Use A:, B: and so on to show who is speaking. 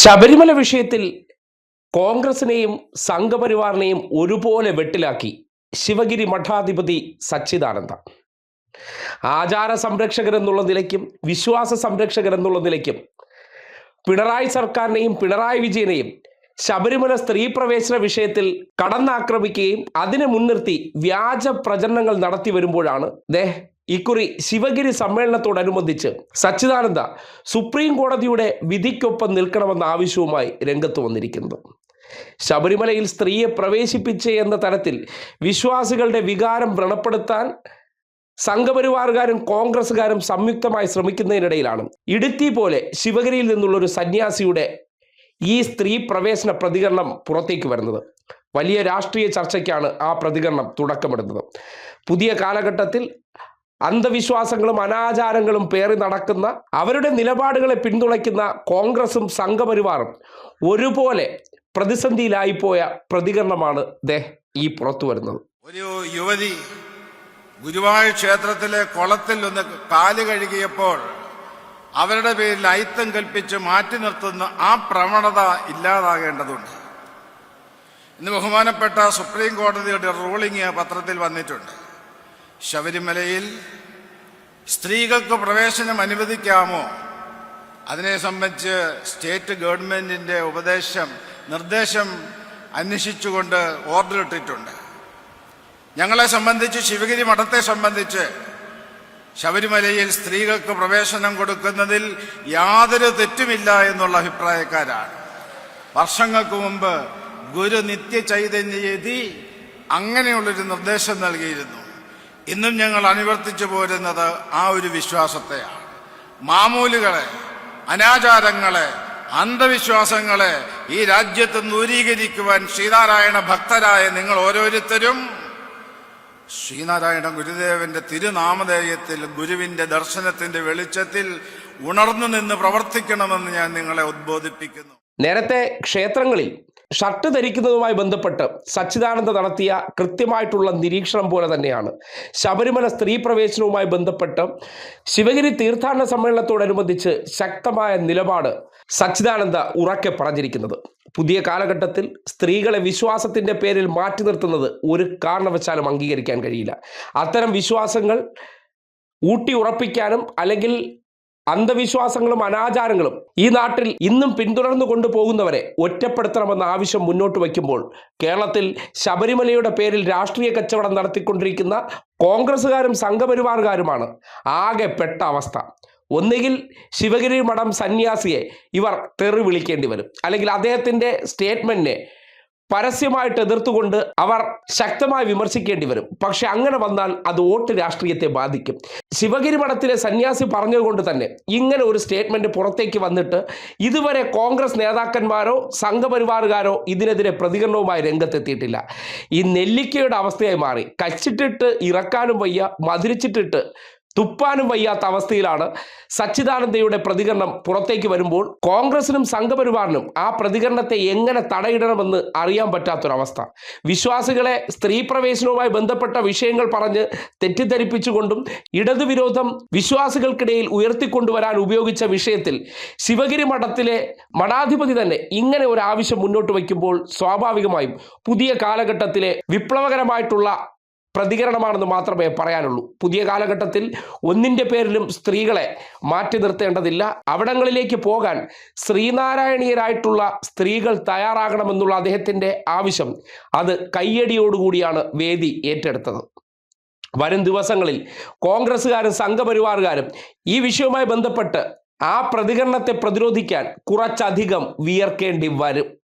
A: ശബരിമല വിഷയത്തിൽ കോൺഗ്രസിനെയും സംഘപരിവാറിനെയും ഒരുപോലെ വെട്ടിലാക്കി ശിവഗിരി മഠാധിപതി സച്ചിദാനന്ദ. ആചാര സംരക്ഷകർ എന്നുള്ള നിലയ്ക്കും വിശ്വാസ സംരക്ഷകർ എന്നുള്ള നിലയ്ക്കും പിണറായി സർക്കാരിനെയും പിണറായി വിജയനെയും ശബരിമല സ്ത്രീ പ്രവേശന വിഷയത്തിൽ കടന്നാക്രമിക്കുകയും അതിനെ മുൻനിർത്തി വ്യാജ പ്രചരണങ്ങൾ നടത്തി വരുമ്പോഴാണ് ദേ ഇക്കുറി ശിവഗിരി സമ്മേളനത്തോടനുബന്ധിച്ച് സച്ചിദാനന്ദ സുപ്രീം കോടതിയുടെ വിധിക്കൊപ്പം നിൽക്കണമെന്ന ആവശ്യവുമായി രംഗത്ത് വന്നിരിക്കുന്നത് ശബരിമലയിൽ സ്ത്രീയെ പ്രവേശിപ്പിച്ച് എന്ന തരത്തിൽ വിശ്വാസികളുടെ വികാരം വ്രണപ്പെടുത്താൻ സംഘപരിവാറുകാരും കോൺഗ്രസ്സുകാരും സംയുക്തമായി ശ്രമിക്കുന്നതിനിടയിലാണ്. ഇടുത്തി പോലെ ശിവഗിരിയിൽ നിന്നുള്ള ഒരു സന്യാസിയുടെ ഈ സ്ത്രീ പ്രവേശന പ്രതികരണം പുറത്തേക്ക് വരുന്നത്. വലിയ രാഷ്ട്രീയ ചർച്ചയ്ക്കാണ് ആ പ്രതികരണം തുടക്കമിടുന്നത്. പുതിയ കാലഘട്ടത്തിൽ അന്ധവിശ്വാസങ്ങളും അനാചാരങ്ങളും പേറി നടക്കുന്ന അവരുടെ നിലപാടുകളെ പിന്തുണയ്ക്കുന്ന കോൺഗ്രസും സംഘപരിവാറും ഒരുപോലെ പ്രതിസന്ധിയിലായിപ്പോയ പ്രതികരണമാണ് ദേ ഈ പുറത്തു വരുന്നത്.
B: ഒരു യുവതി ഗുരുവായൂർ ക്ഷേത്രത്തിലെ കുളത്തിൽ ഒന്ന് കാൽ കഴുകിയപ്പോൾ അവരുടെ പേരിൽ അയിത്തം കൽപ്പിച്ച് മാറ്റി നിർത്തുന്ന ആ പ്രവണത ഇല്ലാതാകേണ്ടതുണ്ട്. ഇന്ന് ബഹുമാനപ്പെട്ട സുപ്രീം കോടതിയുടെ റൂളിംഗ് പത്രത്തിൽ വന്നിട്ടുണ്ട്. ശബരിമലയിൽ സ്ത്രീകൾക്ക് പ്രവേശനം അനുവദിക്കാമോ? അതിനെ സംബന്ധിച്ച് സ്റ്റേറ്റ് ഗവൺമെന്റിന്റെ ഉപദേശം നിർദ്ദേശം അന്വേഷിച്ചുകൊണ്ട് ഓർഡർ ഇട്ടിട്ടുണ്ട് ഞങ്ങളെ സംബന്ധിച്ച് ശിവഗിരി മഠത്തെ സംബന്ധിച്ച് ശബരിമലയിൽ സ്ത്രീകൾക്ക് പ്രവേശനം കൊടുക്കുന്നതിൽ യാതൊരു തെറ്റുമില്ല എന്നുള്ള അഭിപ്രായക്കാരാണ്. വർഷങ്ങൾക്ക് മുമ്പ് ഗുരു നിത്യ ചൈതന്യയതി അങ്ങനെയുള്ളൊരു നിർദ്ദേശം നൽകിയിരുന്നു. ഇന്നും ഞങ്ങൾ അനുവർത്തിച്ചു പോരുന്നത് ആ ഒരു വിശ്വാസത്തെയാണ്. മാമൂലുകളെ അനാചാരങ്ങളെ അന്ധവിശ്വാസങ്ങളെ ഈ രാജ്യത്ത് ദൂരീകരിക്കുവാൻ ശ്രീനാരായണ ഭക്തരായ നിങ്ങൾ ഓരോരുത്തരും ശ്രീനാരായണ ഗുരുദേവന്റെ തിരുനാമധേയത്തിൽ ഗുരുവിന്റെ ദർശനത്തിന്റെ വെളിച്ചത്തിൽ ഉണർന്നു നിന്ന് പ്രവർത്തിക്കണമെന്ന് ഞാൻ നിങ്ങളെ ഉദ്ബോധിപ്പിക്കുന്നു.
A: നേരത്തെ ക്ഷേത്രങ്ങളിൽ ഷർട്ട് ധരിക്കുന്നതുമായി ബന്ധപ്പെട്ട് സച്ചിദാനന്ദ നടത്തിയ കൃത്യമായിട്ടുള്ള നിരീക്ഷണം പോലെ തന്നെയാണ്. ശബരിമല സ്ത്രീ പ്രവേശനവുമായി ബന്ധപ്പെട്ട് ശിവഗിരി തീർത്ഥാടന സമ്മേളനത്തോടനുബന്ധിച്ച് ശക്തമായ നിലപാട് സച്ചിദാനന്ദ ഉറക്കെ പറഞ്ഞിരിക്കുന്നത്. പുതിയ കാലഘട്ടത്തിൽ സ്ത്രീകളെ വിശ്വാസത്തിന്റെ പേരിൽ മാറ്റി നിർത്തുന്നത് ഒരു കാരണവശാലും അംഗീകരിക്കാൻ കഴിയില്ല. അത്തരം വിശ്വാസങ്ങൾ ഊട്ടി ഉറപ്പിക്കാനും അല്ലെങ്കിൽ അന്ധവിശ്വാസങ്ങളും അനാചാരങ്ങളും ഈ നാട്ടിൽ ഇന്നും പിന്തുടർന്നു കൊണ്ടുപോകുന്നവരെ ഒറ്റപ്പെടുത്തണമെന്ന ആവശ്യം മുന്നോട്ട് വയ്ക്കുമ്പോൾ കേരളത്തിൽ ശബരിമലയുടെ പേരിൽ രാഷ്ട്രീയ കച്ചവടം നടത്തിക്കൊണ്ടിരിക്കുന്ന കോൺഗ്രസ്സുകാരും സംഘപരിവാറുകാരുമാണ് ആകെ പെട്ട അവസ്ഥ. ഒന്നുകിൽ ശിവഗിരി മഠം സന്യാസിയെ ഇവർ തെറി വിളിക്കേണ്ടി വരും. അല്ലെങ്കിൽ അദ്ദേഹത്തിന്റെ സ്റ്റേറ്റ്മെന്റിനെ പരസ്യമായിട്ട് എതിർത്തുകൊണ്ട് അവർ ശക്തമായി വിമർശിക്കേണ്ടി വരും. പക്ഷെ അങ്ങനെ വന്നാൽ അത് വോട്ട് രാഷ്ട്രീയത്തെ ബാധിക്കും. ശിവഗിരി മഠത്തിലെ സന്യാസി പറഞ്ഞതുകൊണ്ട് തന്നെ ഇങ്ങനെ ഒരു സ്റ്റേറ്റ്മെന്റ് പുറത്തേക്ക് വന്നിട്ട് ഇതുവരെ കോൺഗ്രസ് നേതാക്കന്മാരോ സംഘപരിവാറുകാരോ ഇതിനെതിരെ പ്രതികരണവുമായി രംഗത്തെത്തിയിട്ടില്ല. ഈ നെല്ലിക്കയുടെ അവസ്ഥയായി മാറി. കച്ചിട്ടിട്ട് ഇറക്കാനും വയ്യ മധുരിച്ചിട്ടിട്ട് തുപ്പാനും വയ്യാത്ത അവസ്ഥയിലാണ് സച്ചിദാനന്ദയുടെ പ്രതികരണം പുറത്തേക്ക് വരുമ്പോൾ കോൺഗ്രസിനും സംഘപരിവാറിനും ആ പ്രതികരണത്തെ എങ്ങനെ തടയിടണമെന്ന് അറിയാൻ പറ്റാത്തൊരവസ്ഥ. വിശ്വാസികളെ സ്ത്രീ പ്രവേശനവുമായി ബന്ധപ്പെട്ട വിഷയങ്ങൾ പറഞ്ഞ് തെറ്റിദ്ധരിപ്പിച്ചുകൊണ്ടും ഇടതുവിരോധം വിശ്വാസികൾക്കിടയിൽ ഉയർത്തിക്കൊണ്ടുവരാൻ ഉപയോഗിച്ച വിഷയത്തിൽ ശിവഗിരി മഠത്തിലെ മഠാധിപതി തന്നെ ഇങ്ങനെ ഒരു ആവശ്യം മുന്നോട്ട് വയ്ക്കുമ്പോൾ സ്വാഭാവികമായും പുതിയ കാലഘട്ടത്തിലെ വിപ്ലവകരമായിട്ടുള്ള പ്രതികരണമാണെന്ന് മാത്രമേ പറയാനുള്ളൂ. പുതിയ കാലഘട്ടത്തിൽ ഒന്നിന്റെ പേരിലും സ്ത്രീകളെ മാറ്റി നിർത്തേണ്ടതില്ല. അവിടങ്ങളിലേക്ക് പോകാൻ ശ്രീനാരായണീയരായിട്ടുള്ള സ്ത്രീകൾ തയ്യാറാകണമെന്നുള്ള അദ്ദേഹത്തിന്റെ ആവശ്യം അത് കയ്യടിയോടുകൂടിയാണ് വേദി ഏറ്റെടുത്തത്. വരും ദിവസങ്ങളിൽ കോൺഗ്രസ്സുകാരും സംഘപരിവാറുകാരും ഈ വിഷയവുമായി ബന്ധപ്പെട്ട് ആ പ്രതികരണത്തെ പ്രതിരോധിക്കാൻ കുറച്ചധികം വിയർക്കേണ്ടി വരും.